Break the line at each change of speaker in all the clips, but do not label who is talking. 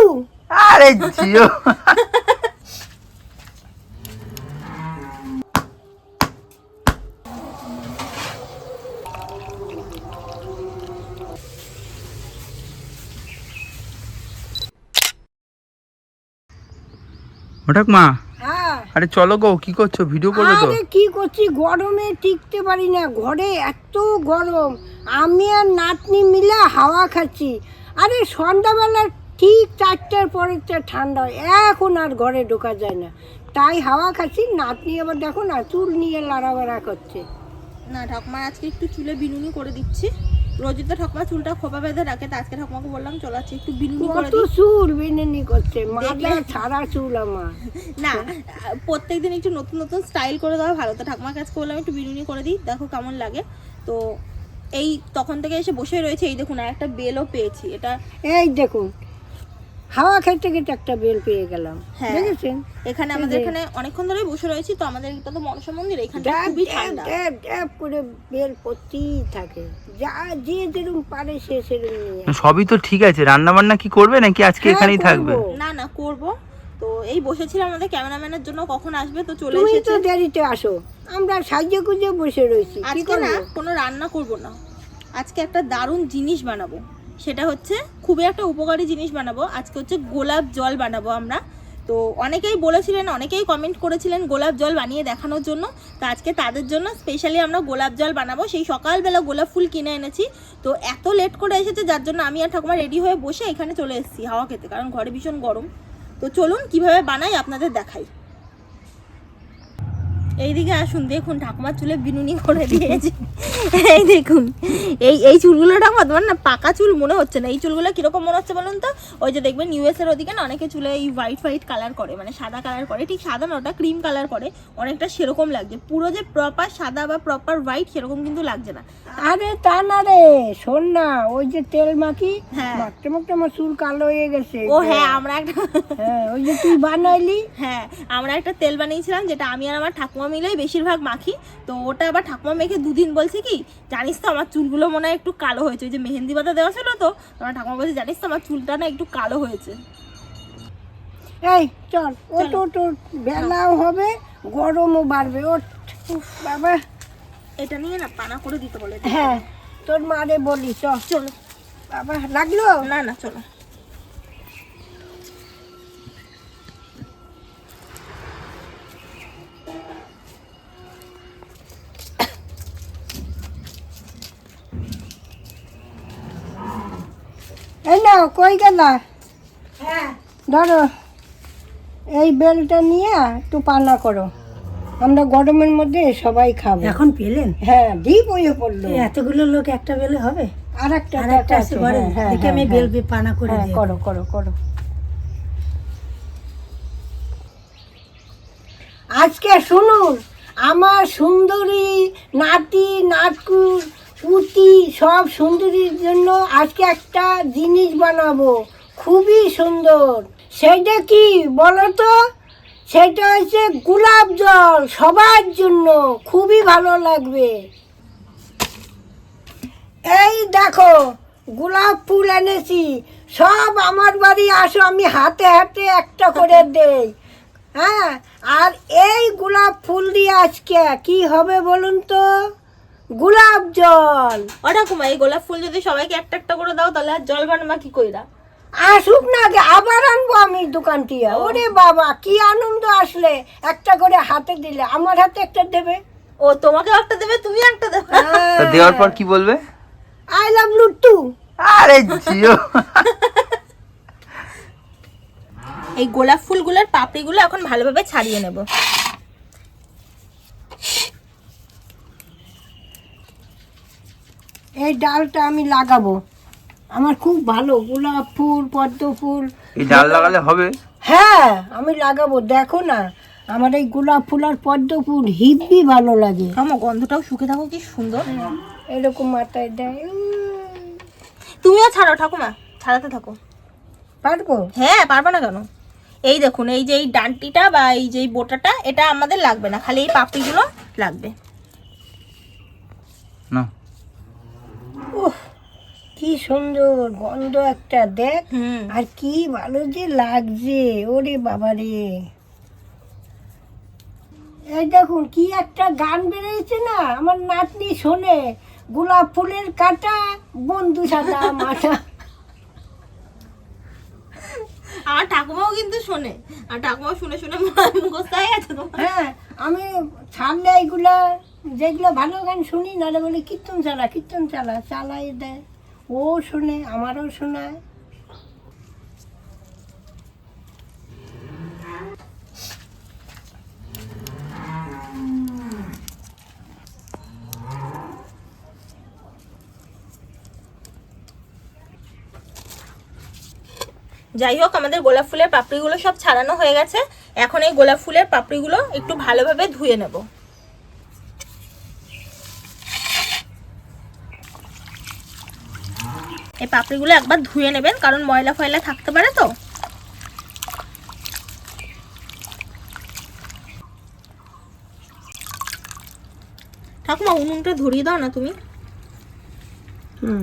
লুট্টু
আরে জিও। হঠাৎ মা
হ্যাঁ।
আরে চলো গো কি করছ? ভিডিও করবে তো।
আরে কি করছি? গরমে টিকতে পারি না। ঘরে এত গরম। আমি আর নাতনি মিলে হাওয়া খাচ্ছি। আরে সন্ধ্যাবেলা ঠিক চারটার পরে ঠান্ডা হয় এখন আর ঘরে ঢোকা যায় না। তাই হাওয়া খাচ্ছি নাতনি আবার দেখো না চুল নিয়ে লাড়াবাড়া করছে।
না ঠাকুমার আজকে একটু চুলে বিনুনি করে দিচ্ছি। রোজই তো ঠাকুমা চুলটা খোপা বেঁধে রাখে তো আজকে ঠাকুমাকে বললাম চল আজকে একটু বিনুনি করে দিই।
চুল বিনুনি করছে মাথা? ছাড়া চুল আমার।
না প্রত্যেকদিন একটু নতুন নতুন স্টাইল করে দেওয়া ভালো। তো ঠাকুমার কাছে বললাম একটু বিনুনি করে দিই দেখো কেমন লাগে। তো এই তখন থেকে এসে বসে রয়েছে এই দেখুন আর একটা বেলও পেয়েছি। এটা
এই দেখুন হাওয়া খেতে খেতে একটা বেল পেয়ে গেলাম
হ্যাঁ।
দেখেছেন?
এখানে আমাদের এখানে অনেকক্ষণ ধরে বসে রয়েছি তো আমাদের এটা তো মনসা মন্দির এখানটা
ড্যাব
খুবই ঠান্ডা।
ড্যাব ড্যাব করে বেল পড়তেই থাকে। যা যে যেরকম পারে সে সেরকম নিয়ে
সবই তো ঠিক আছে রান্না বান্না কি করবে নাকি আজকে
হ্যাঁ,
এখানেই থাকবে?
না না করব। তো এই বসেছিলাম আমাদের ক্যামেরাম্যানের জন্য কখন আসবে তো চলে
তুমি তো
এসেছে
দেরিতে আসো আমরা সাজিয়ে গুজে বসে রয়েছি
আজকে না কোনো রান্না করব না। আজকে একটা দারুণ জিনিস বানাবো। সেটা হচ্ছে খুবই একটা উপকারী জিনিস বানাবো। আজকে হচ্ছে গোলাপ জল বানাবো আমরা। তো অনেকেই বলেছিলেন, অনেকেই কমেন্ট করেছিলেন গোলাপ জল বানিয়ে দেখানোর জন্য। তো আজকে তাদের জন্য স্পেশালি আমরা গোলাপ জল বানাবো। সেই সকালবেলা গোলাপ ফুল কিনে এনেছি। তো এত লেট করে এসেছে, যার জন্য আমি আর ঠাকুমা রেডি হয়ে বসে এখানে চলে এসেছি হাওয়া খেতে, কারণ ঘরে ভীষণ গরম। তো চলুন কীভাবে বানাই আপনাদের দেখাই। এইদিকে আসুন দেখুন ঠাকুমার চুলে বিনুনি করে দিয়েছে। এই দেখুন এই এই চুলগুলো ঠাকুমা তোমার না পাকা চুল মনে হচ্ছে না। এই চুলগুলো কীরকম মনে হচ্ছে বলুন তো? ওই যে দেখবেন ইউএস এর ওদিকে না অনেকে চুলে এই হোয়াইট হোয়াইট কালার করে মানে সাদা কালার করে। ঠিক সাদা না ওটা ক্রিম কালার করে। অনেকটা সেরকম লাগছে। পুরো যে প্রপার সাদা বা প্রপার হোয়াইট সেরকম কিন্তু লাগছে না।
আরে তা না রে শোন না ওই যে তেল মাখি
হ্যাঁ।
মাখতে মাখতে আমার চুল কালো হয়ে গেছে।
ও হ্যাঁ আমরা একটা
হ্যাঁ ওই যে তুই বানাইলি।
হ্যাঁ আমরা একটা তেল বানিয়েছিলাম যেটা আমি আর আমার ঠাকুমা মিলেই বেশিরভাগ মাখি। তো ওটা আবার ঠাকুমা মেখে দুদিন বলছে কি জানিস তো আমার চুলগুলো মনে হয় একটু কালো হয়েছে। ওই যে মেহেন্দি পাতা দেওয়া ছিল তো তোমার ঠাকুমা বলছে জানিস তো আমার চুলটা না একটু কালো হয়েছে।
এই চল ওট ওট ওট বেলাও হবে গরমও বাড়বে উফ, বাবা।
এটা নিয়ে না পানা করে দিতে বলে।
হ্যাঁ তোর মারে বলি চল
চলো।
বাবা লাগল?
না না চলো।
কই গেলা? হ্যাঁ। ধরো এই বেলটা নিয়ে একটু পানা করো। আমরা গরমের মধ্যে সবাই খাব।
এখন পেলেন?
হ্যাঁ দ্বীপ হয়ে পড়ল।
এতগুলো লোক একটা বেলে হবে?
আর একটা
আর একটা আছে ঘরে দেখে আমি বেল বে পানা করে
হ্যাঁ
দিই
করো করো করো। আজকে শুনুন আমার সুন্দরী নাতি নাটকুর পুতি সব সুন্দরীর জন্য আজকে একটা জিনিস বানাবো। খুবই সুন্দর। সেটা কি বলো তো সেটা হচ্ছে গোলাপ জল সবার জন্য। খুবই ভালো লাগবে। এই দেখো, গোলাপ ফুল এনেছি। সব আমার বাড়ি আসো, আমি হাতে হাতে একটা করে দেই। হ্যাঁ আর এই গোলাপ ফুল দিয়ে আজকে কি হবে বলুন তো? গোলাপ জল।
ও ঠাকুমা এই গোলাপ ফুল যদি সবাইকে একটা একটা করে দাও তাহলে আর জল বানাবা কি কইরা?
আসুক না আগে আবার আনব আমি দোকান থেকে ওরে বাবা কি আনন্দ আসলে। একটা করে হাতে দিলে আমার হাতে একটা দেবে।
ও তোমাকে একটা দেবে তুমি একটা দেবে।
তা দেওয়ার পর কি বলবে?
আই লাভ লুট্টু।
আরে জিও।
এই গোলাপ ফুলগুলোর পাপড়িগুলো এখন ভালোভাবে ছাড়িয়ে নেব।
এই ডালটা আমি লাগাবো। আমার খুব ভালো গোলাপ ফুল পদ্ম ফুল।
এই ডাল লাগালে হবে?
হ্যাঁ আমি লাগাবো। দেখো না আমার এই গোলাপ ফুল আর পদ্ম ফুল হিব্বি ভালো লাগে।
আমার গন্ধটাও শুকে থাকো কি সুন্দর।
এরকম মাথায় দেয়।
তুমিও ছাড়ো ঠাকুমা। ছাড়াতে থাকো।
পারব?
হ্যাঁ পারবে না কেন? এই দেখুন এই যে এই ডান্টিটা বা এই যে এই বোটাটা এটা আমাদের লাগবে না। খালি এই পাপড়িগুলো লাগবে।
উফ কি সুন্দর গন্ধ একটা দেখ। আর কি ভালো যে লাগছে ওরে বাবা রে এই দেখুন কি একটা গান বেরিয়েছে না? আমার নাতনি শোনে গোলাপ ফুলের কাটা বন্ধু সাদা মাথা
আর ঠাকুমাও কিন্তু শোনে। আর ঠাকুমা শুনে শুনে মুখস্থ হয়ে গেছে
হ্যাঁ আমি ছাড়লে এইগুলা যেগুলো ভালো গান শুনি, নাহলে বলে, কীর্তন চালা কীর্তন চালা, চালাই দেয় ও শোনে, আমারও শোনায়।
যাই হোক, আমাদের গোলাপ ফুলের পাপড়িগুলো সব ছাড়ানো হয়ে গেছে। এখন এই গোলাপ ফুলের পাপড়িগুলো একটু ভালোভাবে ধুয়ে নেব। পাপড়িগুলো একবার ধুয়ে নেবেন, কারণ ময়লা ফয়লা থাকতে পারে তো। ঠাকুমা, উনুনটা ধরিয়ে দাও না তুমি।
হুম।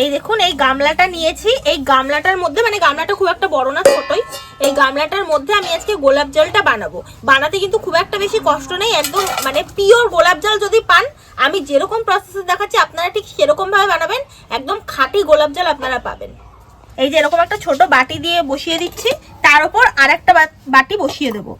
এই দেখুন, এই গামলাটা নিয়েছি। এই গামলাটার মধ্যে মানে গামলাটা খুব একটা বড় না, ছোটই। এই গামলাটার মধ্যে আমি আজকে গোলাপ জলটা বানাবো। বানাতে কিন্তু খুব একটা বেশি কষ্ট নেই, একদম মানে পিওর গোলাপ জল যদি পান, আমি যেরকম প্রসেসে দেখাচ্ছি, আপনারা ঠিক সেরকম ভাবে বানাবেন। একদম খাঁটি গোলাপ জল আপনারা পাবেন। এই যে এরকম একটা ছোট বাটি দিয়ে বসিয়ে দিচ্ছি। তার উপর আর একটা বাটি বসিয়ে দেবো।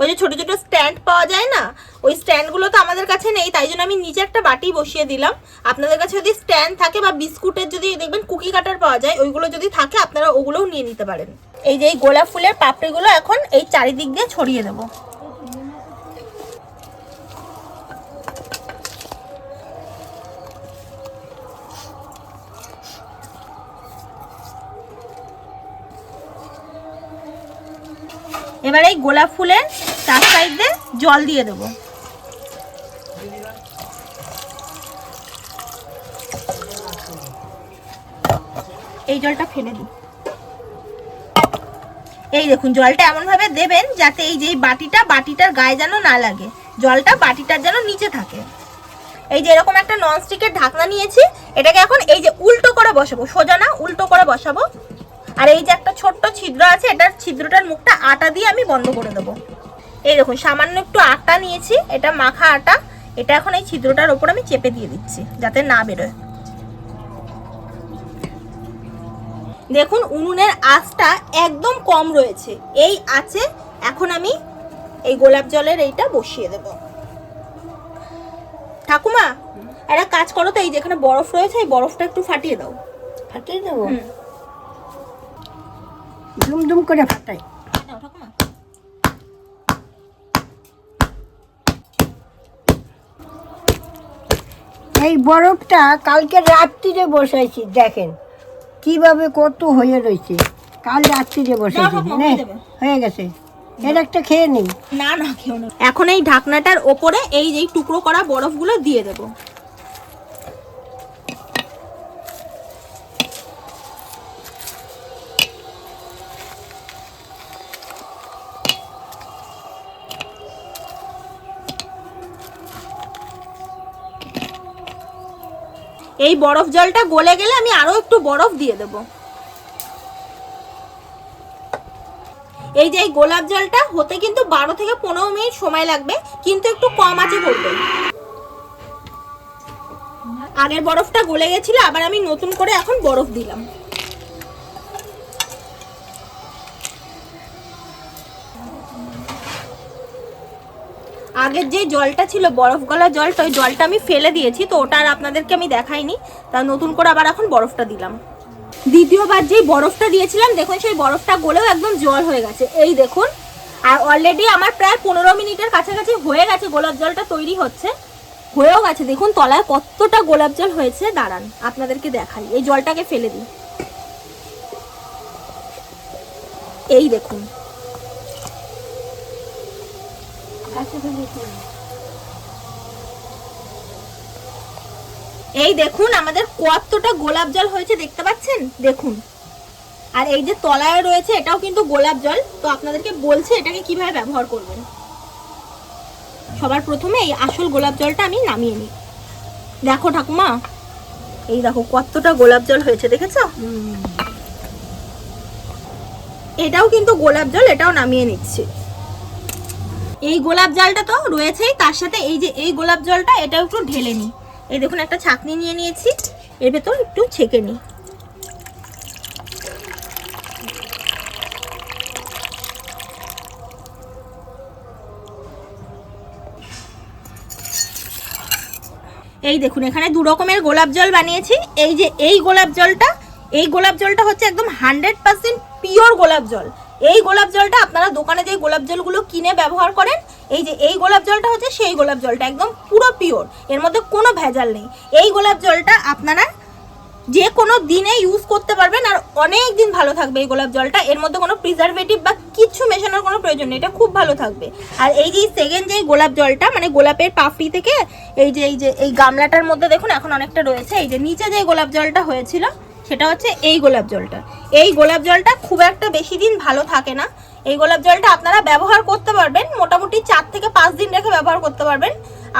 ওই যে ছোটো ছোটো স্ট্যান্ড পাওয়া যায় না, ওই স্ট্যান্ডগুলো তো আমাদের কাছে নেই, তাই জন্য আমি নিচে একটা বাটি বসিয়ে দিলাম। আপনাদের কাছে যদি স্ট্যান্ড থাকে বা বিস্কুটের যদি দেখবেন কুকি কাটার পাওয়া যায়, ওইগুলো যদি থাকে আপনারা ওগুলোও নিয়ে নিতে পারেন। এই যে এই গোলাপ ফুলের পাপড়িগুলো এখন এই চারিদিক দিয়ে ছড়িয়ে দেবো। এবার এই গোলাপ ফুলের চার সাইড জল দিয়ে দেবো। এই জলটা ফেলে দিই। এই দেখুন, জলটা এমন ভাবে দেবেন যাতে এই যে বাটিটা, বাটিটার গায়ে যেন না লাগে। জলটা বাটিটার যেন নিচে থাকে। এই যে এরকম একটা ননস্টিকের ঢাকনা নিয়েছি, এটাকে এখন এই যে উল্টো করে বসাবো, সোজা না, উল্টো করে বসাবো। আর এই যে ছোট্ট ছিদ্র আছে এটার ছিদ্রটার মুখটা আটা দিয়ে আমি বন্ধ করে দেবো। এই দেখুন সামান্য একটু আটা নিয়েছি এটা মাখা আটা এটা এখন এই ছিদ্রটার ওপর আমি চেপে দিয়ে দিচ্ছি যাতে না বেরোয়। দেখুন উনুনের আঁচটা একদম কম রয়েছে এই আছে এখন আমি এই গোলাপ জলের এইটা বসিয়ে দেব। ঠাকুমা একটা কাজ করো তো এই যেখানে বরফ রয়েছে এই বরফটা একটু ফাটিয়ে দাও।
ফাটিয়ে দেবো?
হুম।
দুম দুম করে ফাটাই। এই বরফটা কালকে রাত্রিরে বসাইছি দেখেন। কীভাবে কত হয়ে রয়েছে। কাল রাত্রিরে বসাইছি
হয়ে
গেছে। এর একটা খেয়ে নিই।
না না না। এখন এই ঢাকনাটার ওপরে এই যে টুকরো করা বরফগুলো দিয়ে দেব। বরফ জলটা গলে গেলে আমি আরও একটু বরফ দিয়ে দেবো। এই যে এই গোলাপ জলটা হতে কিন্তু বারো থেকে পনেরো মিনিট সময় লাগবে, কিন্তু একটু কম আছে বলবে আগের বরফটা গলে গেছিল, আবার আমি নতুন করে এখন বরফ দিলাম। আগের যে জলটা ছিল, বরফ গলা জলটা, ওই জলটা আমি ফেলে দিয়েছি, তো ওটা আর আপনাদেরকে আমি দেখাইনি। তা নতুন করে আবার এখন বরফটা দিলাম। দ্বিতীয়বার যেই বরফটা দিয়েছিলাম, দেখুন সেই বরফটা গলেও একদম জল হয়ে গেছে। এই দেখুন, আর অলরেডি আমার প্রায় পনেরো মিনিটের কাছাকাছি হয়ে গেছে গোলাপ জলটা তৈরি হচ্ছে। হয়েও গেছে, দেখুন তলায় কতটা গোলাপ জল হয়েছে। দাঁড়ান, আপনাদেরকে দেখাই। এই জলটাকে ফেলে দিই। এই দেখুন এই দেখুন আমাদের কতটা গোলাপ জল হয়েছে দেখতে পাচ্ছেন? দেখুন। আর এই যে তলায় রয়েছে এটাও কিন্তু গোলাপ জল। তো আপনাদেরকে বলছে এটাকে কীভাবে ব্যবহার করবেন? সবার প্রথমে এই আসল গোলাপ জলটা আমি নামিয়ে নিই। দেখো ঠাকুমা এই দেখো কতটা গোলাপ জল হয়েছে দেখেছ? এটাও কিন্তু গোলাপ জল এটাও নামিয়ে নিচ্ছি। এই গোলাপ জলটা তো রয়েছেই, তার সাথে এই যে এই গোলাপ জলটা, এটাও একটু ঢেলে নিই। এই দেখুন, একটা ছাকনি নিয়ে নিয়েছি, এর ভেতর একটু ছেঁকে নিই। এই দেখুন, এখানে দু রকমের গোলাপ জল বানিয়েছি। এই যে এই গোলাপ জলটা, এই গোলাপ জলটা হচ্ছে একদম হান্ড্রেড পার্সেন্ট পিওর গোলাপ জল। এই গোলাপ জলটা আপনারা দোকানে যে গোলাপ জলগুলো কিনে ব্যবহার করেন, এই যে এই গোলাপ জলটা হচ্ছে সেই গোলাপ জলটা, একদম পুরো পিওর এর মধ্যে কোনো ভেজাল নেই। এই গোলাপ জলটা আপনারা যে কোনো দিনে ইউজ করতে পারবেন আর অনেক দিন ভালো থাকবে এই গোলাপ জলটা, এর মধ্যে কোনো প্রিজারভেটিভ বা কিছু মেশানোর কোনো প্রয়োজন নেই, এটা খুব ভালো থাকবে। আর এই যে সেকেন্ড যে গোলাপ জলটা মানে গোলাপের পাপড়ি থেকে, এই যে এই যে, এই গামলাটার মধ্যে দেখুন এখন অনেকটা রয়েছে, এই যে নিচে যে গোলাপ জলটা হয়েছিল সেটা হচ্ছে এই গোলাপ জলটা। এই গোলাপ জলটা খুব একটা বেশি দিন ভালো থাকে না। এই গোলাপ জলটা আপনারা ব্যবহার করতে পারবেন, মোটামুটি চার থেকে পাঁচ দিন রেখে ব্যবহার করতে পারবেন।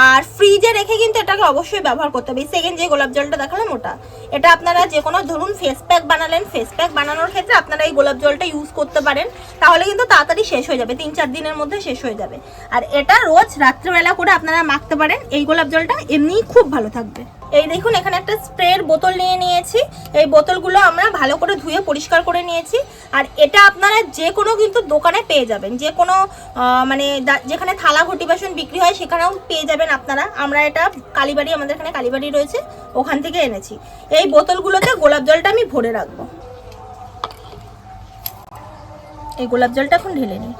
আর ফ্রিজে রেখে কিন্তু এটাকে অবশ্যই ব্যবহার করতে হবে। সেকেন্ড যে গোলাপ জলটা দেখালাম ওটা। এটা আপনারা যে কোনো ধরুন ফেস প্যাক বানালেন ফেস প্যাক বানানোর ক্ষেত্রে আপনারা এই গোলাপ জলটা ইউজ করতে পারেন। তাহলে কিন্তু তাড়াতাড়ি শেষ হয়ে যাবে, তিন চার দিনের মধ্যে শেষ হয়ে যাবে। আর এটা রোজ রাত্রেবেলা করে আপনারা মাখতে পারেন। এই গোলাপ জলটা এমনিই খুব ভালো থাকবে। এই দেখুন, এখানে একটা স্প্রের বোতল নিয়ে নিয়েছি। এই বোতলগুলো আমরা ভালো করে ধুয়ে পরিষ্কার করে নিয়েছি। আর এটা আপনারা যে কোনো কিন্তু দোকানে পেয়ে যাবেন। যে কোনো মানে যেখানে থালা ঘটি বাসন বিক্রি হয়, সেখানেও পেয়ে যাবেন আপনারা। আমরা এটা কালীবাড়ি, আমাদের এখানে কালীবাড়ি রয়েছে, ওখান থেকে এনেছি। এই বোতলগুলোতে গোলাপ জলটা আমি ভরে রাখব। এই গোলাপ জলটা এখন ঢেলে নিই।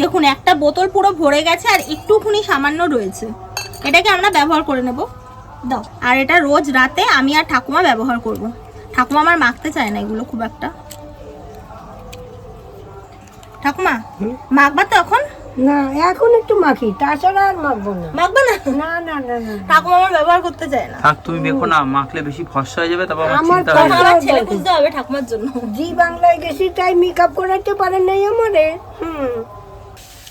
দেখুন একটা বোতল পুরো ভরে গেছে আর একটুখানি সামান্য রয়েছে। এটাকে আমরা ব্যবহার করে নেব। দাও আর এটা রোজ রাতে আমি আর ঠাকুমা ব্যবহার করব। ঠাকুমা আমার মাখতে চায় না এগুলো খুব একটা। ঠাকুমা মাখবা তো এখন?
না এখন একটু মাখি তাছাড়া আর মাখবো না।
মাখবা না?
না না না না
ঠাকুমা আমার ব্যবহার করতে চায় না।
থাক তুমি মেখো না মাখলে বেশি ফর্সা হয়ে যাবে তারপর আমার
আমার
চিন্তা হবে
আমার ছেলে খুঁজতে হবে ঠাকুমার জন্য।
জি বাংলায় গেছি তাই মেকআপ করাতে পারেন নাই আমারে। হুম।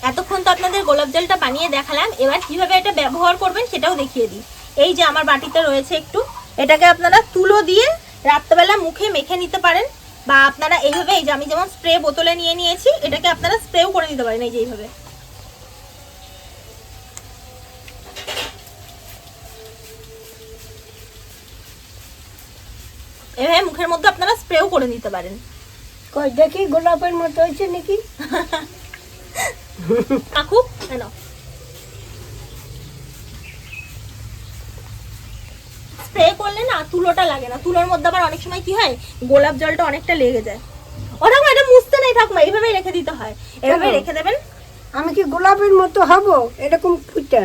এতক্ষণ তো আপনাদের গোলাপ জলটা বানিয়ে দেখালাম। এবার কীভাবে এটা ব্যবহার করবেন সেটাও দেখিয়ে দিই। এই যে আমার বাটিতে রয়েছে একটু। এটাকে আপনারা তুলো দিয়ে রাত্রেবেলা মুখে মেখে নিতে পারেন বা আপনারা এইভাবে এই যে আমি যেমন স্প্রে বোতলে নিয়ে নিয়েছি এটাকে আপনারা স্প্রেও করে নিতে পারেন এই যে এইভাবে। এভাবে মুখের মধ্যে আপনারা স্প্রেও করে নিতে পারেন।
দেখি গোলাপের মতো হয়েছে নাকি?
কাকু এনো স্প্রে করলে না তুলোটা লাগে না। তুলোর মধ্যে আবার অনেক সময় কি হয় গোলাপ জলটা অনেকটা লেগে যায়। ও ঠাকুমা এটা মুছতে নেই ঠাকুমা এইভাবেই রেখে দিতে হয়। এভাবে রেখে দেবেন।
আমি কি গোলাপের মতো হব? এরকম ফুটা।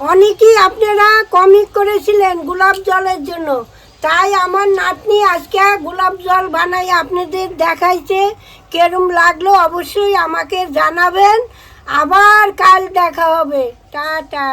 অনেকেই আপনারা কমিক করেছিলেন গোলাপ জলের জন্য। তাই আমার নাতনি আজকে গোলাপ জল বানাই আপনাদের দেখাইছে। কেরম লাগল অবশ্যই আমাকে জানাবেন। আবার কাল দেখা হবে। টাটা।